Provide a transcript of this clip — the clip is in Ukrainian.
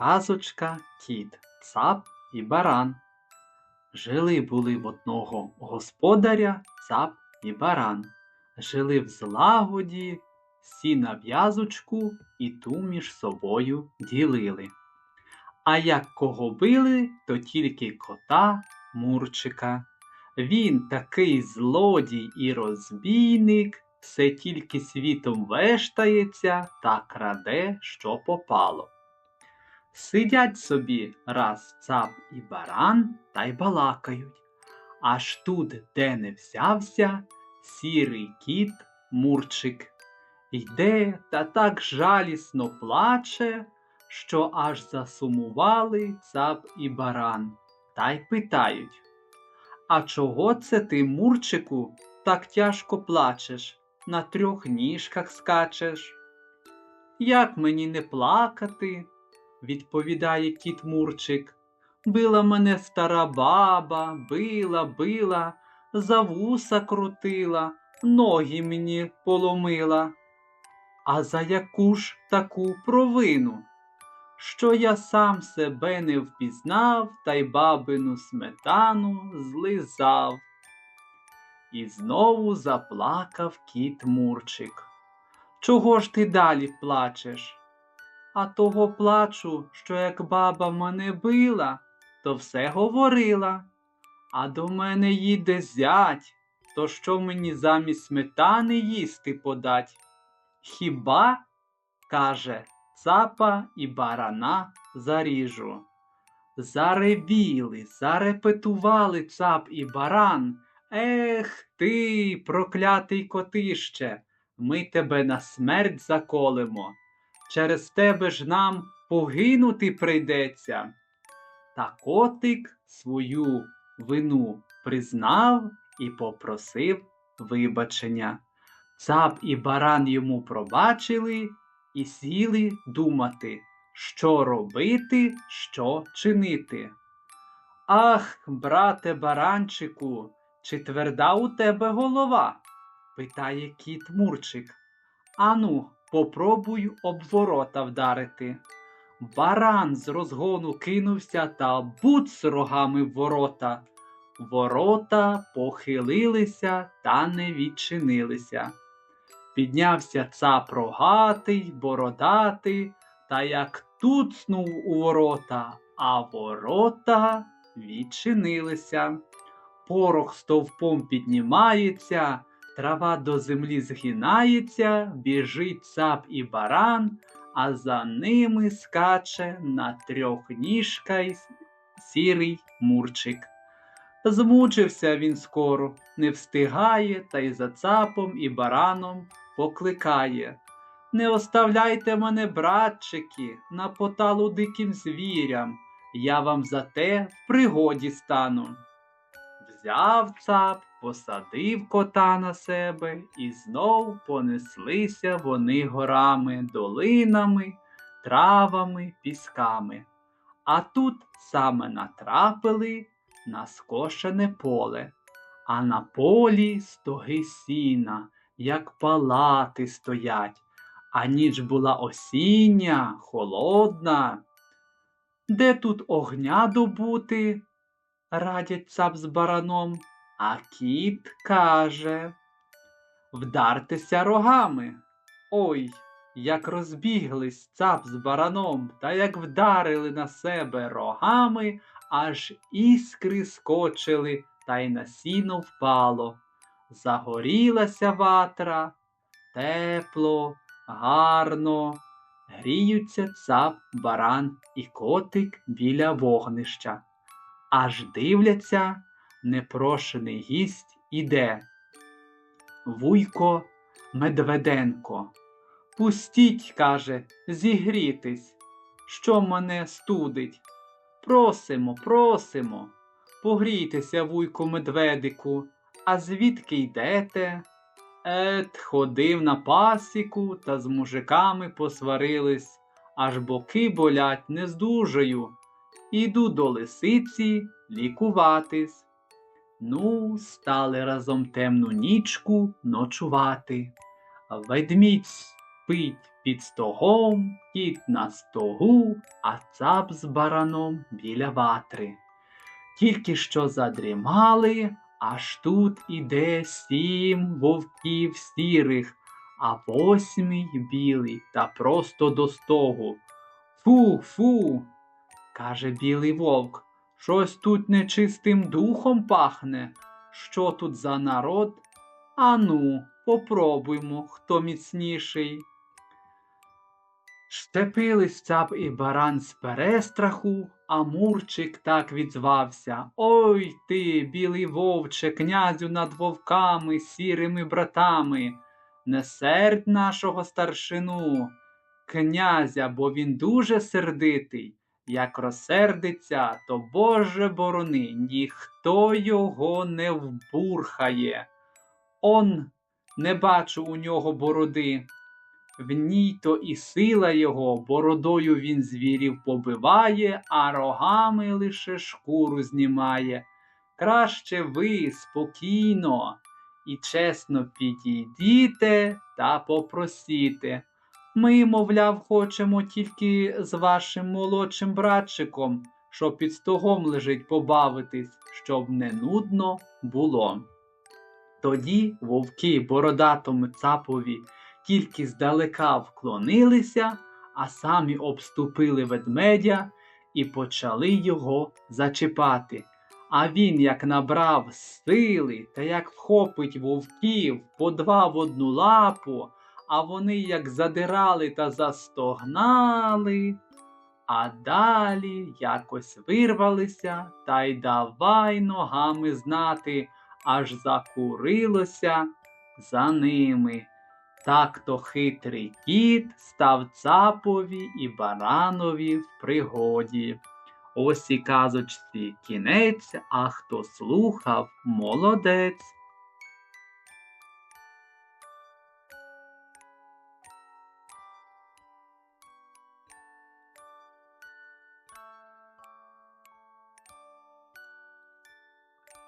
Казочка Кіт, цап і баран. Жили були в одного господаря цап і баран. Жили в злагоді, всі на в'язочку і ту між собою ділили. А як кого били, то тільки кота Мурчика. Він такий злодій і розбійник, все тільки світом вештається та краде, що попало. Сидять собі раз цап і баран та й балакають. Аж тут, де не взявся, сірий кіт Мурчик. Йде та так жалісно плаче, що аж засумували цап і баран, та й питають. А чого це ти, Мурчику, так тяжко плачеш, на трьох ніжках скачеш? Як мені не плакати? Відповідає кіт Мурчик. Била мене стара баба, била, била, за вуса крутила, ноги мені поломила. А за яку ж таку провину? Що я сам себе не впізнав та й бабину сметану злизав. І знову заплакав кіт Мурчик. Чого ж ти далі плачеш? А того плачу, що як баба мене била, то все говорила. А до мене їде зять, то що мені замість сметани їсти подать? Хіба, каже, цапа і барана заріжу. Заревіли, зарепетували цап і баран. Ех ти, проклятий котище, ми тебе на смерть заколемо. Через тебе ж нам погинути прийдеться. Та котик свою вину признав і попросив вибачення. Цап і баран йому пробачили і сіли думати, що робити, що чинити. Ах, брате баранчику, чи тверда у тебе голова? питає кіт Мурчик. Ану, попробуй об ворота вдарити. Баран з розгону кинувся та буц рогами в ворота. Ворота похилилися та не відчинилися. Піднявся цап рогатий, бородатий, та як туцнув у ворота, а ворота відчинилися. Порох стовпом піднімається, трава до землі згинається, біжить цап і баран, а за ними скаче на трьох ніжках сірий мурчик. Змучився він скоро, не встигає, та й за цапом і бараном покликає. Не оставляйте мене, братчики, на поталу диким звірям, я вам за те в пригоді стану. Взяв цап, посадив кота на себе, і знов понеслися вони горами, долинами, травами, пісками. А тут саме натрапили на скошене поле, а на полі стоги сіна, як палати стоять, а ніч була осіння, холодна. Де тут огня добути? радять цап з бараном, а кіт каже Вдартеся рогами. Ой, як розбіглись цап з бараном, та як вдарили на себе рогами, аж іскри скочили, та й на сіно впало. Загорілася ватра, тепло, гарно, гріються цап, баран і котик біля вогнища. Аж дивляться, непрошений гість іде. Вуйко Медведенко. Пустіть, каже, зігрітись, що мене студить. Просимо, просимо, погрійтеся, вуйку медведику, а звідки йдете? Ет, ходив на пасіку та з мужиками посварились, аж боки болять, не здужаю. Іду до лисиці лікуватись. Ну, стали разом темну нічку ночувати. Ведмідь спить під стогом, кіт на стогу, а цап з бараном біля ватри. Тільки що задрімали, аж тут іде сім вовків сірих, а восьмий білий та просто до стогу. Фу, фу, каже білий вовк, щось тут нечистим духом пахне. Що тут за народ? Ану, попробуймо, хто міцніший. Щепились цап і баран з перестраху, а Мурчик так відзвався. Ой ти, білий вовче, князю над вовками, сірими братами, не сердь нашого старшину, князя, бо він дуже сердитий. Як розсердиться, то Боже борони, ніхто його не вбурхає. Он не бачу у нього бороди. В ній то і сила його, бородою він звірів побиває, а рогами лише шкуру знімає. Краще ви спокійно і чесно підійдіте та попросіте. Ми, мовляв, хочемо тільки з вашим молодшим братчиком, що під стогом лежить побавитись, щоб не нудно було. Тоді вовки бородатому цапові тільки здалека вклонилися, а самі обступили ведмедя і почали його зачіпати. А він як набрав сили та як вхопить вовків по два в одну лапу, а вони як задирали та застогнали, а далі якось вирвалися та й давай ногами знати, аж закурилося за ними. Так то хитрий кіт став цапові і баранові в пригоді. Ось і казочці кінець, а хто слухав, молодець.